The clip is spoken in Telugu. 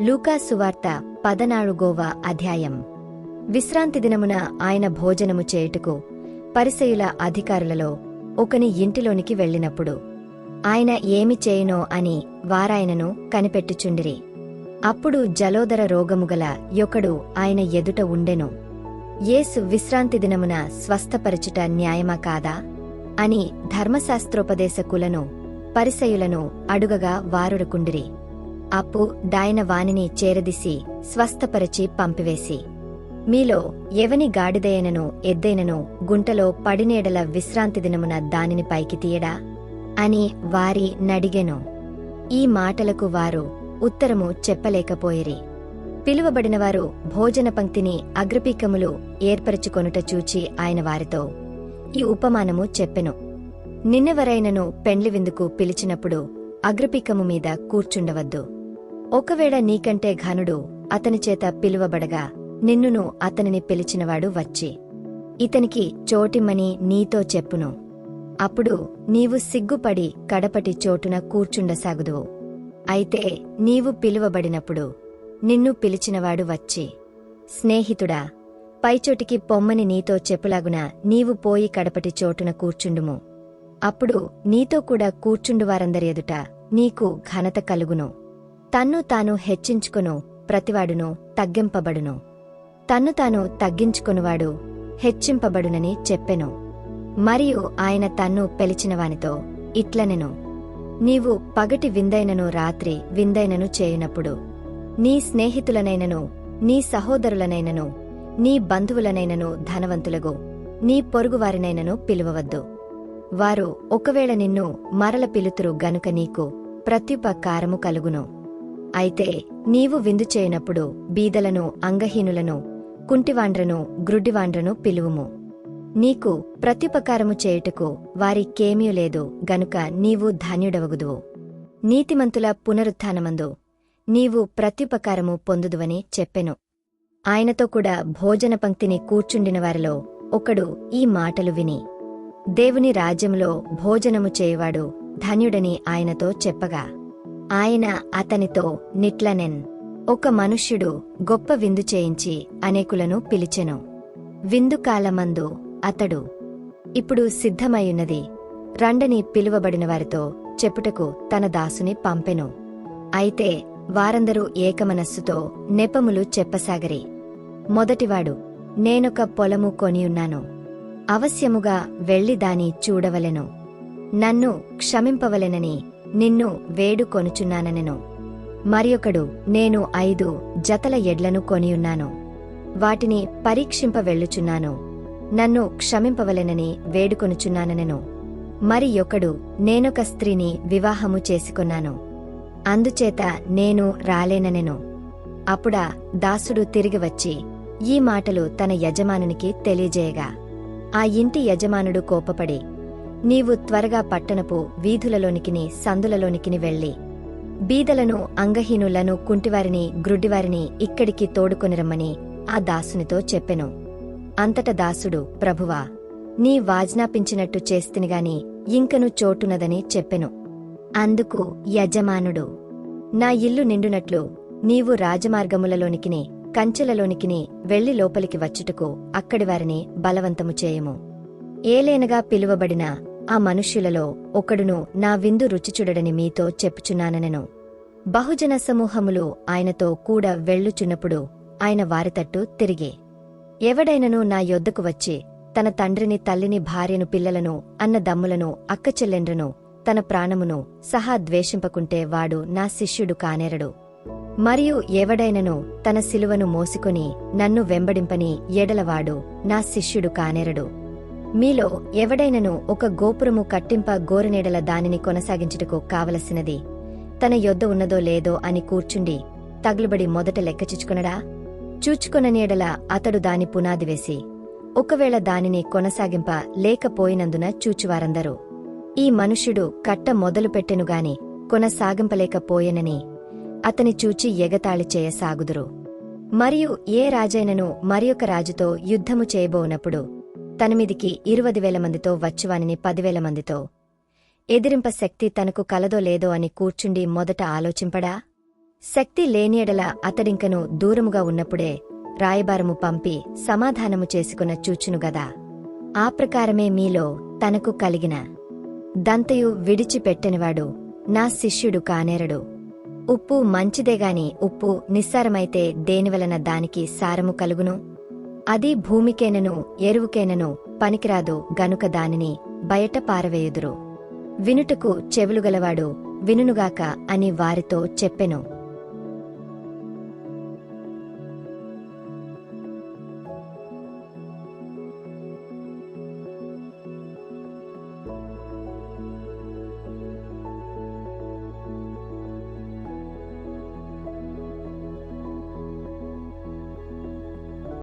లూకా సువార్త పదనాలుగోవ అధ్యాయం. విశ్రాంతి దినమున ఆయన భోజనము చేయుటకు పరిసయుల అధికారులలో ఒకని ఇంటిలోనికి వెళ్ళినప్పుడు ఆయన ఏమి చేయునో అని వారాయనను కనిపెట్టుచుండిరి. అప్పుడు జలోదర రోగముగల యొకడు ఆయన ఎదుట ఉండెను. యేసు విశ్రాంతి దినమున స్వస్థపరచుట న్యాయమా కాదా? అని ధర్మశాస్త్రోపదేశకులను పరిసయులను అడుగగా వారుడుకుండిరి. అప్పు దాయన వానిని చేరదిసి స్వస్థపరచి పంపివేసి. మీలో ఎవని గాడిదయనను ఎద్దైనను గుంటలో పడినేడల విశ్రాంతి దినమున దానిని పైకి తీయడా? అని వారి నడిగెను. ఈ మాటలకు వారు ఉత్తరము చెప్పలేకపోయిరి. పిలువబడినవారు భోజన పంక్తిని అగ్రపీకములు ఏర్పరచుకొనుట చూచి ఆయన వారితో ఈ ఉపమానము చెప్పెను. నిన్నెవరైనను పెండ్లి విందుకు పిలిచినప్పుడు అగ్రపీకము మీద కూర్చుండవద్దు. ఒకవేళ నీకంటే ఘనుడు అతని చేత పిలువబడగా నిన్నును అతనిని పిలిచినవాడు వచ్చి ఇతనికి చోటిమ్మని నీతో చెప్పును. అప్పుడు నీవు సిగ్గుపడి కడపటి చోటున కూర్చుండసాగుదువు అయితే నీవు పిలువబడినప్పుడు నిన్ను పిలిచినవాడు వచ్చి స్నేహితుడా పైచోటికి పొమ్మని నీతో చెప్పులాగున నీవు పోయి కడపటి చోటున కూర్చుండుము. అప్పుడు నీతో కూడా కూర్చుండువారందరి ఎదుట నీకు ఘనత కలుగును. తన్ను తాను హెచ్చించుకును ప్రతివాడును తగ్గింపబడును. తన్ను తాను తగ్గించుకునివాడు హెచ్చింపబడునని చెప్పెను. మరియు ఆయన తన్ను పిలిచినవానితో ఇట్లనెను. నీవు పగటి విందైనను రాత్రి విందైనను చేయునప్పుడు నీ స్నేహితులనైనను నీ సహోదరులనైనను నీ బంధువులనైనను ధనవంతులగు నీ పొరుగువారినైనను పిలువవద్దు. వారు ఒకవేళ నిన్ను మరల పిలుతురు గనుక నీకు ప్రత్యుపకారము కలుగును. అయితే నీవు విందు చేయనప్పుడు బీదలను అంగహీనులను కుంటివాండ్రను గ్రుడ్డివాండ్రను పిలువుము. నీకు ప్రత్యుపకారము చేయుటకు వారికేమీ లేదు గనుక నీవు ధాన్యుడవగుదువు. నీతిమంతుల పునరుత్నమందు నీవు ప్రత్యుపకారము పొందుదువని చెప్పెను. ఆయనతో కూడా భోజన పంక్తిని కూర్చుండిన వారిలో ఒకడు ఈ మాటలు విని దేవుని రాజ్యములో భోజనము చేయువాడు ధన్యుడని ఆయనతో చెప్పగా ఆయన అతనితో నిట్లనెన్. ఒక మనుష్యుడు గొప్ప విందు చేయించి అనేకులను పిలిచెను. విందు కాలమందు అతడు ఇప్పుడు సిద్ధమయ్యున్నది. రండని పిలువబడిన వారితో చెప్పుటకు తన దాసుని పంపెను. అయితే వారందరూ ఏకమనస్సుతో నెపములు చెప్పసాగరి. మొదటివాడు నేనొక పొలము కొనియున్నాను. అవశ్యముగా వెళ్ళి దాని చూడవలెను. నన్ను క్షమింపవలెనని నిన్ను వేడుకొనుచున్నానెను మరియొకడు నేను ఐదు జతల ఎడ్లను కొనియున్నాను. వాటిని పరీక్షింప వెళ్ళుచున్నాను. నన్ను క్షమింపవలెనని వేడుకొనుచున్నానెను మరి ఒకడు నేనొక స్త్రీని వివాహము చేసుకున్నాను. అందుచేత నేను రాలేననెను. అప్పుడా దాసుడు తిరిగి వచ్చి ఈ మాటలు తన యజమానునికి తెలియజేయగా. ఆ ఇంటి యజమానుడు కోపపడి నీవు త్వరగా పట్టణపు వీధులలోనికిని సందులలోనికిని వెళ్ళి బీదలను అంగహీనులను కుంటివారిని గ్రుడ్డివారిని ఇక్కడికి తోడుకొనిరమ్మని ఆ దాసునితో చెప్పెను. అంతట దాసుడు ప్రభువా నీ వాజ్ఞాపించినట్టు చేస్తినిగాని ఇంకను చోటునదని చెప్పెను. అందుకు యజమానుడు నా ఇల్లు నిండునట్లు నీవు రాజమార్గములలోనికిని కంచెలలోనికిని వెళ్ళి లోపలికి వచ్చుటకు అక్కడివారిని బలవంతము చేయము. ఏలేనగా పిలువబడిన ఆ మనుష్యులలో ఒకడును నా విందు రుచిచుడడని మీతో చెప్పుచున్నాననెను. బహుజన సమూహములు ఆయనతో కూడా వెళ్ళుచున్నప్పుడు ఆయన వారితట్టు తిరిగి. ఎవడైనను నా యొద్దకు వచ్చి తన తండ్రిని తల్లిని భార్యను పిల్లలను అన్న దమ్ములను అక్కచెల్లెండ్రను తన ప్రాణమును సహా ద్వేషింపకుంటే వాడు నా శిష్యుడు కానేరడు. మరియు ఎవడైనను తన శిలువను మోసుకొని నన్ను వెంబడింపని ఎడలవాడు నా శిష్యుడు కానేరడు. మీలో ఎవడైనను ఒక గోపురము కట్టింప గోరనీడల దానిని కొనసాగించుటకు కావలసినది. తన యొద్ద ఉన్నదో లేదో అని కూర్చుండి తగులుబడి మొదట లెక్కచూచుకునడా చూచుకొన నీడల అతడు దాని పునాది వేసి ఒకవేళ దానిని కొనసాగింప లేకపోయినందున చూచువారందరూ. ఈ మనుష్యుడు కట్ట మొదలుపెట్టెనుగాని కొనసాగింపలేకపోయెనని అతని చూచి ఎగతాళి చేయసాగుదురు. మరియు ఏ రాజైనను మరియొక రాజుతో యుద్ధము చేయబోనప్పుడు తనమిదికి ఇరువది వేల మందితో వచ్చువానిని పదివేల మందితో. ఎదిరింప శక్తి తనకు కలదో లేదో అని కూర్చుండి మొదట ఆలోచింపడా? శక్తి లేనియడల అతడింకను దూరముగా ఉన్నప్పుడే రాయబారము పంపి సమాధానము చేసుకున్న చూచునుగదా ఆ ప్రకారమే మీలో తనకు కలిగిన దంతయు విడిచిపెట్టనివాడు నా శిష్యుడు కానేరడు. ఉప్పు మంచిదేగాని ఉప్పు నిస్సారమైతే దేనివలన దానికి సారము కలుగును? అది భూమికేనను ఎరువుకేనను పనికిరాదు గనుక దానిని బయట పారవేయుదురు. వినుటకు చెవులుగలవాడు వినునుగాక అని వారితో చెప్పెను.